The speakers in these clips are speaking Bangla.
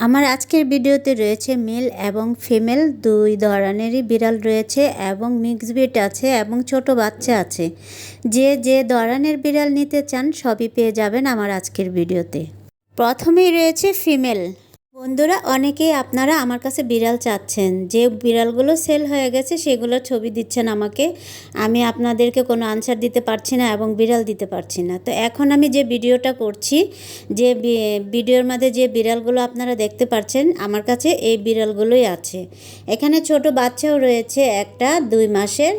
আমার আজকের ভিডিওতে রয়েছে মেল এবং ফিমেল, দুই ধরনেরই বিড়াল রয়েছে এবং মিক্স বিট আছে এবং ছোট বাচ্চা আছে। যে যে ধরনের বিড়াল নিতে চান সবই পেয়ে যাবেন আমার আজকের ভিডিওতে। প্রথমেই রয়েছে ফিমেল। বন্ধুরা, অনেকেই আপনারা আমার কাছে বিড়াল চাচ্ছেন। যে বিড়ালগুলো সেল হয়ে গেছে সেগুলোর ছবি দিচ্ছেন আমাকে। আমি আপনাদেরকে কোনো আনসার দিতে পারছি না এবং বিড়াল দিতে পারছি না। তো এখন আমি যে ভিডিওটা করছি, যে ভিডিওর মধ্যে যে বিড়ালগুলো আপনারা দেখতে পাচ্ছেন, আমার কাছে এই বিড়ালগুলোই আছে। এখানে ছোট বাচ্চাও রয়েছে, একটা দুই মাসের,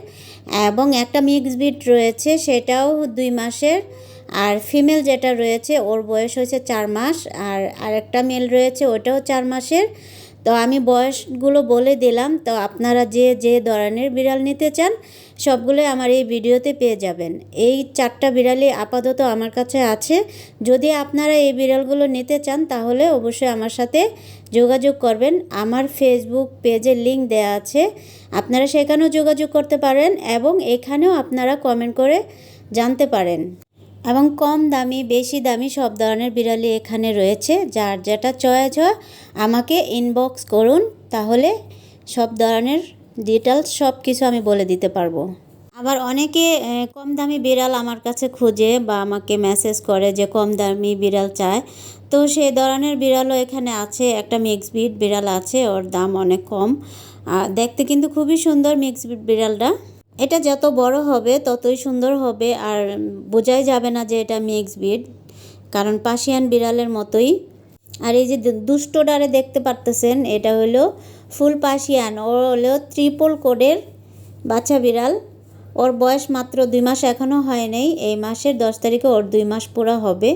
এবং একটা মিক্স বিট রয়েছে, সেটাও দুই মাসের। আর ফিমেল যেটা রয়েছে, ওর বয়স হয়েছে চার মাস, আর আরেকটা মেল রয়েছে, ওটাও চার মাসের। তো আমি বয়সগুলো বলে দিলাম, তো আপনারা যে যে ধরনের বিড়াল নিতে চান, সবগুলোই আমার এই ভিডিওতে পেয়ে যাবেন। এই চারটা বিড়ালই আপাতত আমার কাছে আছে। যদি আপনারা এই বিড়ালগুলো নিতে চান, তাহলে অবশ্যই আমার সাথে যোগাযোগ করবেন। আমার ফেসবুক পেজের লিংক দেওয়া আছে। আপনারা সেখানেও যোগাযোগ করতে পারেন এবং এখানেও আপনারা কমেন্ট করে জানতে পারেন। এবং কম দামি, বেশি দামি সব ধরনের বিড়ালি এখানে রয়েছে। যার যেটা চয়েস হয়, আমাকে ইনবক্স করুন, তাহলে সব ধরনের ডিটেলস সব কিছু আমি বলে দিতে পারব। আবার অনেকে কম দামি বিড়াল আমার কাছে খুঁজে বা আমাকে মেসেজ করে যে কম দামি বিড়াল চায়। তো সেই ধরনের বিড়ালও এখানে আছে, একটা মিক্স বিট বিড়াল আছে, ওর দাম অনেক কম। দেখতে কিন্তু খুবই সুন্দর মিক্স বিট বিড়ালটা। এটা যত বড় হবে, ততই সুন্দর হবে আর বোঝাই যাবে না যে এটা মিক্স বিট কারণ পাশিয়ান বিড়ালের মতোই। আর এই যে দুষ্ট ডারে দেখতে পারতেছেন, এটা হলো ফুল পাশিয়ান ও হলো ত্রিপল কোডের বাচ্চা বিড়াল। ওর বয়স মাত্র দুই মাস এখনও হয় নাই, এই মাসের দশ তারিখে ওর দুই মাস পুরো হবে।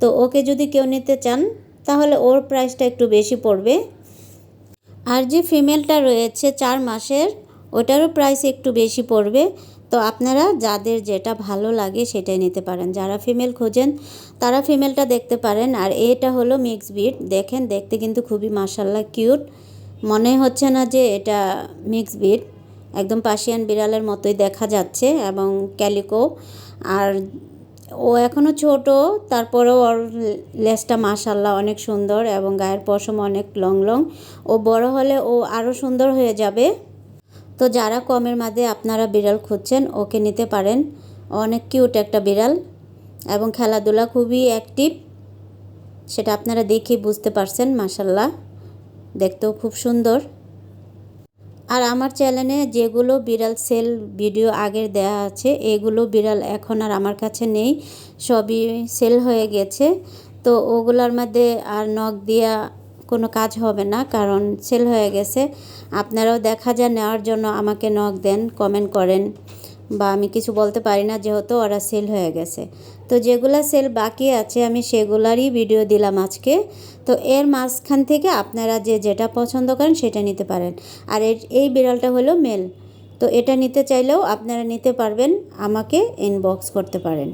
তো ওকে যদি কেউ নিতে চান, তাহলে ওর প্রাইসটা একটু বেশি পড়বে। আর যে ফিমেলটা রয়েছে চার মাসের ওটারও প্রাইস একটু বেশি পড়বে। তো আপনারা যাদের যেটা ভালো লাগে সেটাই নিতে পারেন। যারা ফিমেল খোঁজেন, তারা ফিমেলটা দেখতে পারেন। আর এটা হলো মিক্স বিট দেখেন, দেখতে কিন্তু খুবই মাসাল্লা কিউট মনে হচ্ছে না যে এটা মিক্স বিট একদম পাশিয়ান বিড়ালের মতোই দেখা যাচ্ছে এবং ক্যালিকো আর ও এখনও ছোট, তারপরেও ওর লেসটা মাশাল্লাহ অনেক সুন্দর এবং গায়ের পশম অনেক লং লং ও বড় হলে ও আরও সুন্দর হয়ে যাবে। তো যারা কমের মাঝে আপনারা বিড়াল খুঁজছেন, ওকে নিতে পারেন। অনেক কিউট একটা বিড়াল এবং খেলাধুলা খুবই অ্যাক্টিভ সেটা আপনারা দেখেই বুঝতে পারছেন মাশাল্লাহ দেখতেও খুব সুন্দর। আর আমার চ্যানেলে যেগুলো বিড়াল সেল ভিডিও আগের দেয়া আছে, এগুলো বিড়াল এখন আর আমার কাছে নেই। সবই সেল হয়ে গেছে। তো ওগুলোর মধ্যে আর নখ দিয়া কোনো কাজ হবে না, কারণ সেল হয়ে গেছে। আপনারাও দেখা যায় নেওয়ার জন্য আমাকে নখ দেন কমেন্ট করেন বা আমি কিছু বলতে পারি না, যেহেতু ওরা সেল হয়ে গেছে। তো যেগুলা সেল বাকি আছে, আমি সেগুলারই ভিডিও দিলাম আজকে। তো এর মাঝখান থেকে আপনারা যে যেটা পছন্দ করেন, সেটা নিতে পারেন। আর এই বিড়ালটা হলো মেল তো এটা নিতে চাইলেও আপনারা নিতে পারবেন, আমাকে ইনবক্স করতে পারেন।